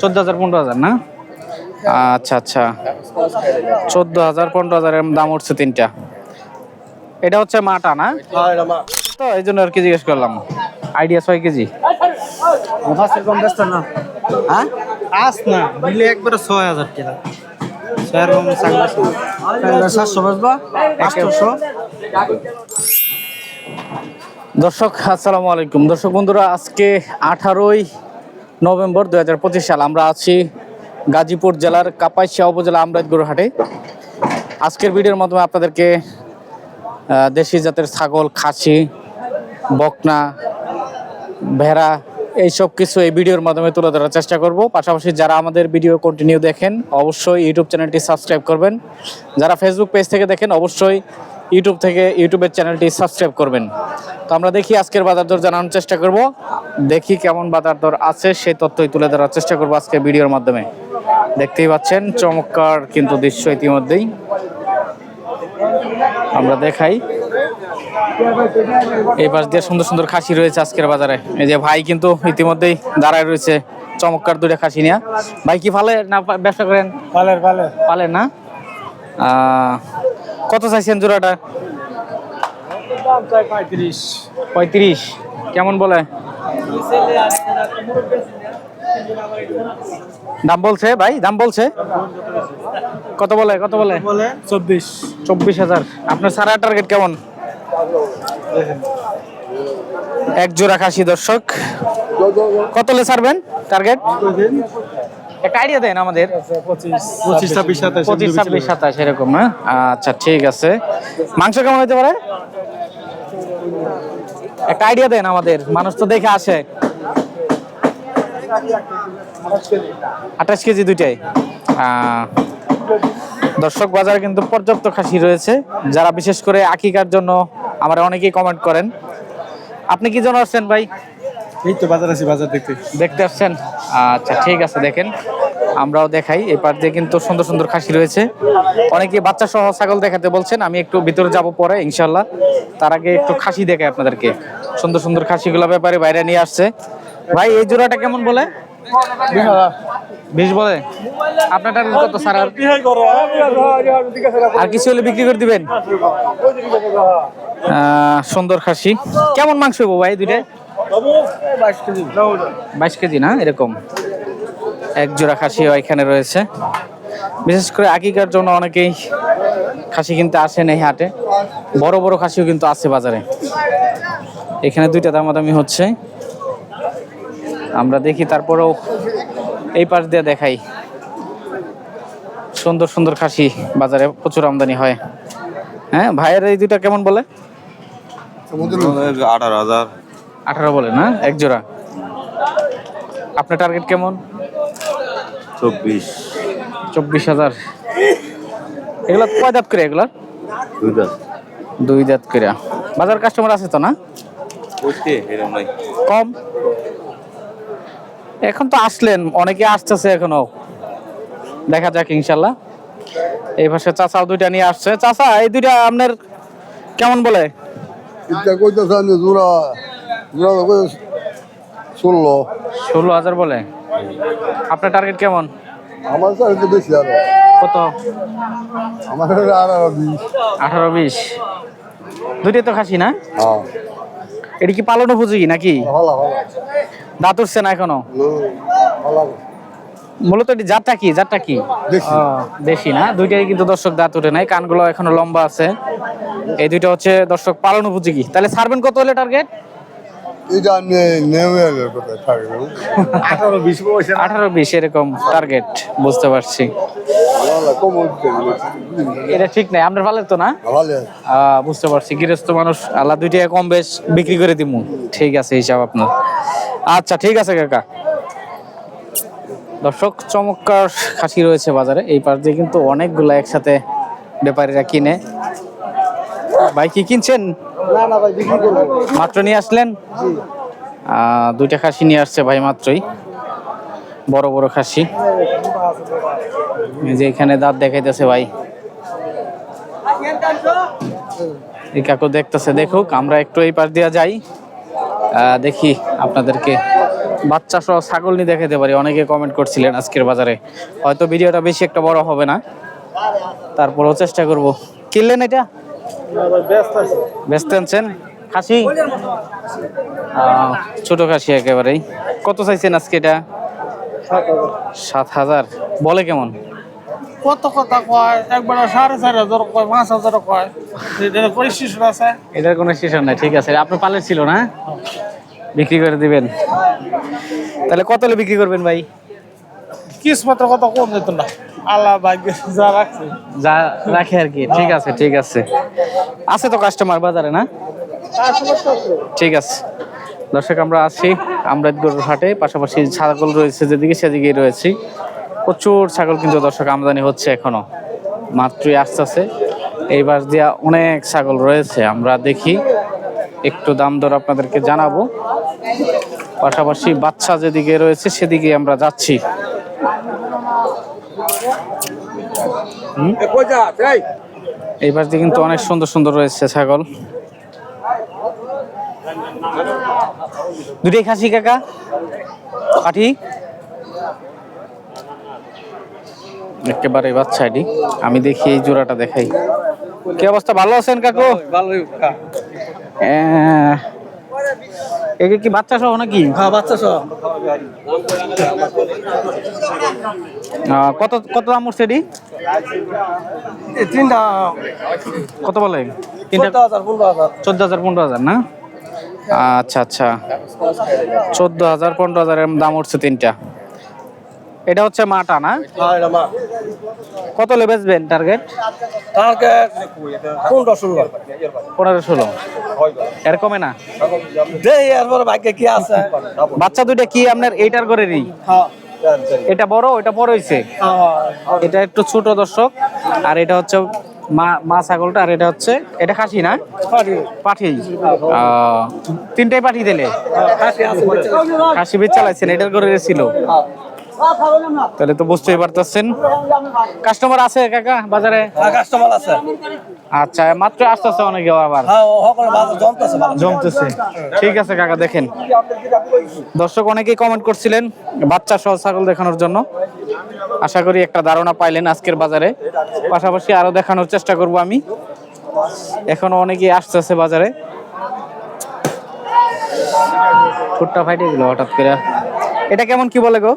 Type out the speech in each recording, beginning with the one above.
চোদ্দ হাজার পনেরো হাজার। না? আচ্ছা আচ্ছা। চোদ্দ হাজার পনেরো হাজার দাম উঠছে তিনটা। এটা হচ্ছে মাটা না? তো এই জন্য আর কি জিজ্ঞেস করলাম। আইডিয়া ছয় কেজি? কম ব্যস্ত না হ্যাঁ? আস না দিলে একবারে ছয় হাজার টাকা। ছয়ের কম সাতশো বাজবা আটশো দর্শক আসসালামু আলাইকুম। দর্শক বন্ধুরা আজকে আঠারোই নভেম্বর দু হাজার পঁচিশ সাল। আমরা আছি গাজীপুর জেলার কাপাসিয়া উপজেলা আমরাজগুড় আজকের ভিডিওর মাধ্যমে আপনাদেরকে দেশি জাতের ছাগল, খাসি, বকনা, ভেড়া এইসব কিছু এই ভিডিওর মাধ্যমে তুলে ধরার চেষ্টা করব। পাশাপাশি যারা আমাদের ভিডিও কন্টিনিউ দেখেন, অবশ্যই ইউটিউব চ্যানেলটি সাবস্ক্রাইব করবেন। যারা ফেসবুক পেজ থেকে দেখেন, অবশ্যই ইউটিউব থেকে ইউটিউবের চ্যানেলটি সাবস্ক্রাইব করবেন। তো আমরা দেখি আজকের বাজার দর জানানোর চেষ্টা করব। দেখি কেমন বাজার দর আছে সেই তথ্যই তুলে ধরার চেষ্টা করব আজকে ভিডিওর মাধ্যমে। দেখতেই পাচ্ছেন চমৎকার কিন্তু দৃশ্য ইতিমধ্যেই। আমরা দেখাই। এই পাশ দিয়ে সুন্দর সুন্দর খাসি রয়েছে আজকের বাজারে। এই যে ভাই কিন্তু ইতিমধ্যেই দাঁড়ায় রয়েছে চমৎকার দুইটা খাসি নিয়ে। ভাই কি ফালে না ব্যবসা করেন? পালের পালের পালেন না? আহ, কত চাইছেন জোড়াটা? পঁয়ত্রিশ। পঁয়ত্রিশ কেমন বলে? দাম বলছে ভাই? দাম বলছে? কত বলে? কত বলে? বলে চব্বিশ। চব্বিশ হাজার। আপনার সারা টার্গেট কেমন? এক জোড়া খাসি দর্শক। কত লে ছাড়বেন টার্গেট একটা আইডিয়া দেন আমাদের। পঁচিশ ছাব্বিশ সাতাশ পঁচিশ ছাব্বিশ সাতাশ এরকম হ্যাঁ? আচ্ছা ঠিক আছে। মাংস কেমন হতে পারে? একটা আইডিয়া দেন আমাদের। মানুষ তো দেখে আসে। আঠাশ কেজি দুইটাই। দর্শক বাজারে কিন্তু পর্যাপ্ত খাসি রয়েছে। যারা বিশেষ করে আকিকার জন্য আমরা অনেকেই কমেন্ট করেন। আপনি কি জন্য আসছেন ভাই? এই তো বাজার আছি বাজার দেখতে। দেখতে আসছেন? আচ্ছা ঠিক আছে দেখেন। আমরাও দেখাই। এই পার দিয়ে কিন্তু সুন্দর সুন্দর খাসি রয়েছে। অনেকে বাচ্চা সহ ছাগল দেখাতে বলছেন আমি একটু ভিতরে যাব পরে ইনশাল্লাহ তার আগে একটু খাসি দেখাই আপনাদেরকে। সুন্দর সুন্দর খাসিগুলো ব্যাপারে বাইরে নিয়ে আসছে। ভাই এই জোড়াটা কেমন বলে? বিশ বলে? আপনার টার্গেট কত স্যার? আর কিছু হলে বিক্রি করে দিবেন? সুন্দর খাসি। কেমন মাংস হব ভাই দুইটা বাইশ কেজি না এরকম। এক জোড়া খাসিও এখানে রয়েছে। বিশেষ করে আকিকার জন্য অনেকেই খাসি কিনতে আসেন এই হাটে। বড় বড় খাসিও কিন্তু আছে বাজারে। এখানে দুইটা দামাদামি হচ্ছে। আমরা দেখি তারপরেও এই পাশ দিয়ে দেখাই। সুন্দর সুন্দর খাসি বাজারে প্রচুর আমদানি হয়। হ্যাঁ ভাইয়ের এই দুইটা কেমন বলে? আঠারো হাজার। আঠারো বলে না? এক জোড়া আপনার টার্গেট কেমন? চব্বিশ। চব্বিশ হাজার। এগুলো কয় দাঁত করে এগুলো? দুই হাজার দুই দাঁত করে। বাজার কাস্টমার আছে তো না? কম? এখন তো আসলেন অনেকে আসতেছে এখনও। দেখা যাক ইনশাল্লাহ। এই পাশে চাচাও দুইটা নিয়ে আসছে। চাচা এই দুইটা আপনার কেমন বলে? ষোলো। ষোলো হাজার বলে? আপনার টার্গেট কেমন? আমার তো বেশি আরও। কত? আমার আঠারো বিশ। আঠারো বিশ। দুইটাই তো খাসি না? হ্যাঁ। এটা কি পালন উপযোগী নাকি? দাঁত উঠছে না এখনও? মূলত এটি জাতটা কি? জাতটা কি? দেশি। না? দুইটাই কিন্তু দর্শক দাঁত উঠে নাই। কানগুলো এখনও লম্বা আছে। এই দুইটা হচ্ছে দর্শক পালন উপযোগী। তাহলে ছাড়বেন কত হলে টার্গেট এটা নেমে এলো কোথায় থাকবে আঠারো বিশ আঠারো বিশ এরকম টার্গেট বুঝতে পারছি। এটা ঠিক নাই আপনার ভালো তো না? বুঝতে পারছি গৃহস্থ মানুষ আল্লাহ দুই টাকা কম বেশ বিক্রি করে দিমু। ঠিক আছে হিসাব আপনার। আচ্ছা ঠিক আছে কাকা। দর্শক চমৎকার খাসি রয়েছে বাজারে। এই পাশ দিয়ে কিন্তু অনেকগুলা একসাথে ব্যাপারীরা কিনে। ভাই কি কিনছেন? না না ভাই বিক্রি করব। মাত্র নিয়ে আসলেন? দুইটা খাসি নিয়ে আসছে ভাই মাত্রই। বড় বড় খাসি। যে এখানে দাঁত দেখাইতেছে ভাই। এই কাকু দেখতেছে দেখুক আমরা একটু এই পাশ দিয়ে যাই। দেখি আপনাদেরকে। বাচ্চা সহ ছাগল নিয়ে দেখাতে পারি। অনেকে কমেন্ট করছিলেন আজকের বাজারে। হয়তো ভিডিওটা বেশি একটা বড় হবে না। তারপরেও চেষ্টা করব। কিনলেন এটা? ব্যস্ত আনছেন খাসি। ছোট খাসি একেবারেই। কত চাইছেন আজকে এটা? সাত হাজার। বলে কেমন? কত কথা কয়? একবার সাড়ে চার হাজার কয় পাঁচ হাজার কয়। পরিস্থিতি আছে? এটার কোনো স্টেশন নাই ঠিক আছে। আপনার পালের ছিল না? বিক্রি করে দিবেন। তাহলে কত বিক্রি করবেন ভাই? কিসমত কত কম যেত না আল্লাহ ভাগ্য যা রাখছে। যা রাখে আর কি। ঠিক আছে ঠিক আছে। আছে তো কাস্টমার বাজারে, না? ঠিক আছে। দর্শক, আমরা আছি আমরাদগড় হাটে। পাশাপাশি ছাগল রয়েছে যেদিকে সেদিকে রয়েছি। প্রচুর ছাগল কিন্তু দর্শক, আমদানি হচ্ছে এখনও। মাত্রই আসতেছে। এইবার দিয়া অনেক ছাগল রয়েছে। আমরা দেখি, একটু দাম দর আপনাদেরকে জানাব। পাশাপাশি বাচ্চা যেদিকে রয়েছে সেদিকে আমরা যাচ্ছি। এই। পাশ দিয়ে কিন্তু অনেক সুন্দর সুন্দর রয়েছে ছাগল। দুটাই খাসি কাকা? কাঠি? একেবারে বাচ্চা এটি। আমি দেখি এই জোড়াটা দেখাই। কি অবস্থা? ভালো আছেন কাকু? ভালোই আহ, একে কি বাচ্চা সহ নাকি? হ্যাঁ বাচ্চা সহ। কত কত দাম উঠছে এটি? তিনটা। কত বলে? তিনটা চোদ্দ হাজার পনেরো হাজার না? আচ্ছা আচ্ছা। চোদ্দ হাজার পনেরো হাজারের দাম উঠছে তিনটা। এটা হচ্ছে মাটা না হ্যাঁ এটা মা কত লে বেচবেন টার্গেট টার্গেট পনেরো ষোলো। পনেরো ষোলো। এর কমে না? ভাগ্যে কি আছে? বাচ্চা দুইটা কি আপনার এইটার করেরই হ্যাঁ এটা বড় ওইটা বড় হয়েছে হ্যাঁ এটা একটু ছোট দর্শক আর এটা হচ্ছে মা মা ছাগলটা আর এটা হচ্ছে এটা খাসি না? পাঠি তিনটাই পাঠি দিলে? খাসি বেচ চালাইছেন এটার করে ছিল। তাহলে তো বুঝতেই পারতেছেন। কাস্টমার আছে কাকা বাজারে? কাস্টমার আছে। আচ্ছা মাত্র আসতেছে অনেকে আবার। হ্যাঁ জমতেছে ঠিক আছে কাকা দেখেন। দর্শক অনেকেই কমেন্ট করছিলেন বাচ্চা সহ ছাগল দেখানোর জন্য। আশা করি একটা ধারণা পাইলেন আজকের বাজারে। পাশাপাশি আরও দেখানোর চেষ্টা করব আমি। এখনও অনেকেই আসতেছে বাজারে। ফুটটা ফাইটে গেল হঠাৎ করে। এটা কেমন কি বলে গো?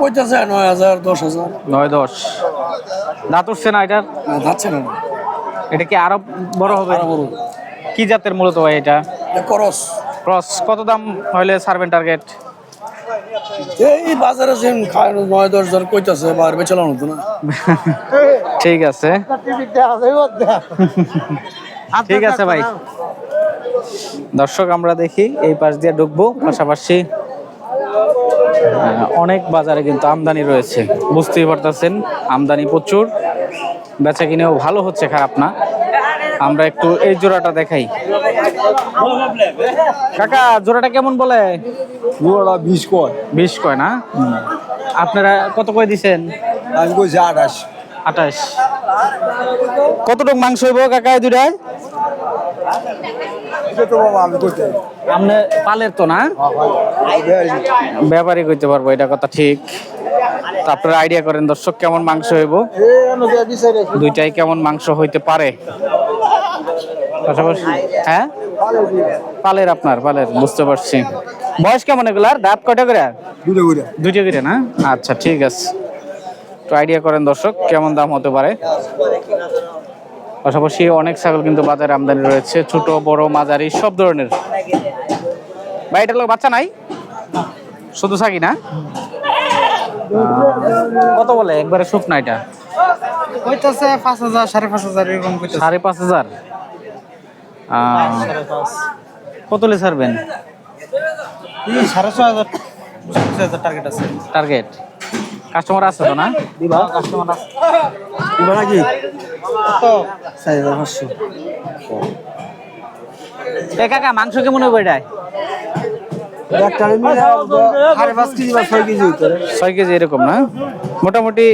কইতেছে নয় হাজার দশ হাজার। নয় দশ। দাঁত উঠছে না এটার? যাচ্ছে না। এটা কি আরও বড় হবে? কি জাতের মূলত ভাই এটা? করস। ক্রস। কত দাম হইলে ছাড়বেন টার্গেট এই বাজারে খায় নয় দশ হাজার কইতেছে বার বেচালানো হতো না। ঠিক আছে। ঠিক আছে ভাই। দর্শক আমরা দেখি এই পাশ দিয়ে ঢুকবো পাশাপাশি অনেক বাজারে কিন্তু আমদানি রয়েছে। বুঝতেই পারতেছেন আমদানি প্রচুর। বেচা কিনেও ভালো হচ্ছে খারাপ না। আমরা একটু এই জোড়াটা দেখাই। কাকা জোড়াটা কেমন বলে? জোড়া বিশ কয়। বিশ কয় না? আপনারা কত কয় দিছেন? আমি কইছি আঠাশ। আঠাশ। কতটুকু মাংস হইব কাকা দুটায় এটা তো বাবা আমি কইতে আপনি পালের তো না? ব্যাপারই কইতে পারব এটা কথা ঠিক। আপনারা আইডিয়া করেন দর্শক কেমন মাংস হইব? দুইটাই কেমন মাংস হইতে পারে? পাশাপাশি হ্যাঁ? পালের আপনার পালের বুঝতে পারছি। বয়স কেমন এগুলার? দাঁত দুটো করে? দুইটা করে। না? আচ্ছা ঠিক আছে। তো আইডিয়া করেন দর্শক কেমন দাম হতে পারে? পাশাপাশি অনেক ছাগল কিন্তু বাজারে আমদানি রয়েছে ছোট বড় মাঝারি সব ধরনের। ভাই এটার লোক বাচ্চা নাই? শুধু ছাগি না? কত বলে? একবারে শুকনা এটা? কইতেছে পাঁচ হাজার সাড়ে পাঁচ হাজার এরকম সাড়ে পাঁচ হাজার? কত লে ছাড়বেন? সাড়ে ছয় হাজার টার্গেট আছে। টার্গেট কাস্টমার আছে তো না? দিবা কাস্টমার আছে। দিবা নাকি? চার হাজার পাঁচশো। এ কাকা মাংস কেমন হবে বা ছয় কেজি হইতে ছয় কেজি এরকম না? মোটামুটি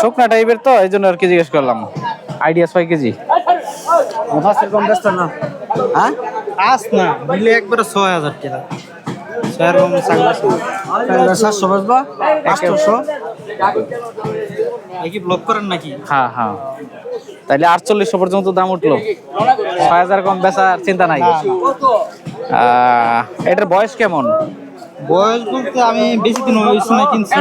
শুকনা টাইপের তো এই জন্য আর কি জিজ্ঞেস করলাম। আইডিয়া ছয় কেজি। কম ব্যস্ত না। হ্যাঁ আস না একবারে ছয় হাজার টাকা। সাতশো কি ব্লক করেন নাকি? হ্যাঁ হ্যাঁ। তাইলে আটচল্লিশশো পর্যন্ত দাম উঠল। ছয় হাজার কম বেচার চিন্তা নাই। এটার বয়স কেমন? বয়স বলতে আমি বেশি দিন হয়েছে না কিনছি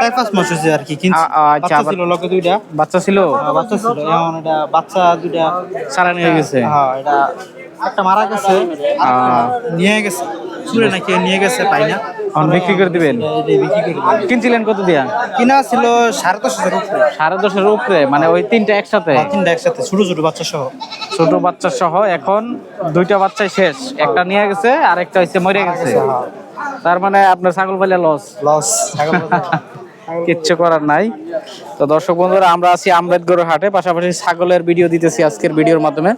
চার পাঁচ মাস হয়েছে আর কি কিনছি। আচ্ছা, বাচ্চা ছিল লকে দুইটা। বাচ্চা ছিল? হ্যাঁ, বাচ্চা ছিল। এখন এটা বাচ্চা দুইটা। সারা নিয়ে গেছে? হ্যাঁ এটা একটা মারা গেছে নিয়ে গেছে। চুরে নাকি নিয়ে গেছে পাই না। এখন বিক্রি করে দিবেন। কিনছিলেন কত দিয়া? কিনা ছিল সাড়ে দশ হাজার উপরে। সাড়ে দশের উপরে মানে ওই তিনটা একসাথে? হ্যাঁ, তিনটা একসাথে ছোট ছোট বাচ্চা সহ। ছোট বাচ্চা সহ এখন দুইটা বাচ্চাই শেষ। একটা নিয়ে গেছে আর একটা হচ্ছে মরে গেছে। তার মানে আপনার ছাগল পাইলে লস লস কিচ্ছু করার নাই। তো দর্শক বন্ধুরা আমরা আছি আম্বেদগড় হাটে পাশাপাশি ছাগলের ভিডিও দিতেছি আজকের ভিডিওর মাধ্যমে।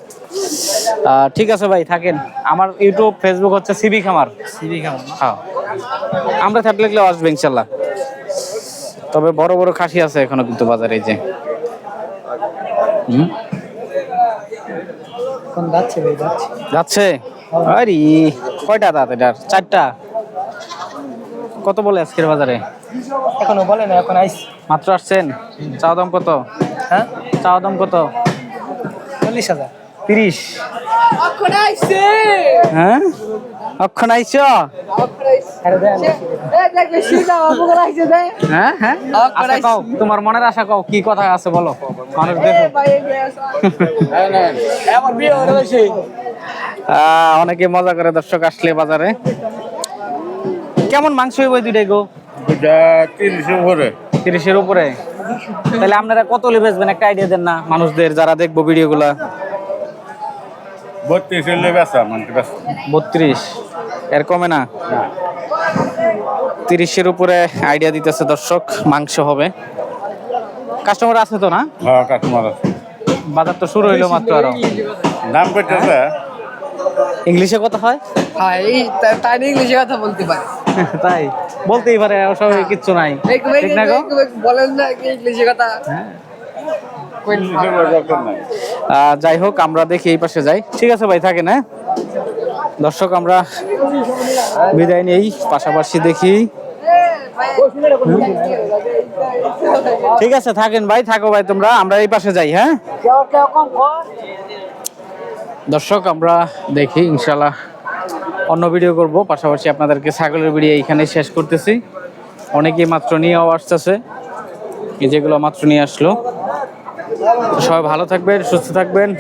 ঠিক আছে ভাই থাকেন। আমার ইউটিউব ফেসবুক হচ্ছে সিবি খামার। সিবি কেমন হ্যাঁ। আমরা থাকলে লাগলেও আসবে ইনশাল্লাহ। তবে বড় বড় খাসি আছে এখনও কিন্তু বাজারে এই যে। যাচ্ছে যাচ্ছে। যাচ্ছে? আরে কয়টা দাঁত এটার? চারটা? কত বলে আজকের বাজারে? এখনও বলে না এখন আইস। মাত্র আসছেন? চাওয়া দাম কত? হ্যাঁ? চাওয়া দাম কত? চল্লিশ হাজার। তিরিশ। হ্যাঁ? অক্ষণ আইছ? হ্যাঁ হ্যাঁ? আচ্ছা তোমার মনের আশা কও কি কথা আছে বলো? মানুষ আহ, অনেকে মজা করে দর্শক আসলে বাজারে। কেমন মাংস হইব দুইটাই গো? দুটা তিরিশের উপরে। তিরিশের উপরে? তাহলে আপনারা কত হলে বেচবেন? একটা আইডিয়া দেন না মানুষদের যারা দেখব ভিডিওগুলা। বত্রিশ হলে বেচা মানে বত্রিশ? এর কমে না? তিরিশের উপরে আইডিয়া দিতেছে দর্শক মাংস হবে। কাস্টমার আছে তো না? হ্যাঁ কাস্টমার আছে। বাজার তো শুরু হইল মাত্র আরও। দাম করতেছে ইংলিশে কথা হয়? হ্যাঁ এই তাই ইংলিশে কথা বলতে পারে। তাই? বলতেই পারে অস্বাভাবিক কিচ্ছু নাই। একটু ঠিক না গো? বলেন না ইংলিশে কথা। আহ, যাই হোক আমরা দেখি এই পাশে যাই। ঠিক আছে ভাই থাকেন হ্যাঁ? দর্শক আমরা বিদায় নেই পাশাপাশি দেখি। ঠিক আছে থাকেন ভাই থাকো ভাই তোমরা আমরা এই পাশে যাই হ্যাঁ? দর্শক, আমরা দেখি ইনশাল্লাহ অন্য ভিডিও করব। পাশাপাশি আপনাদেরকে ছাগলের ভিডিও এইখানে শেষ করতেছি। অনেকেই মাত্র নিয়েও আসতেছে। এই যেগুলো মাত্র নিয়ে আসলো। সবাই ভালো থাকবেন, সুস্থ থাকবেন।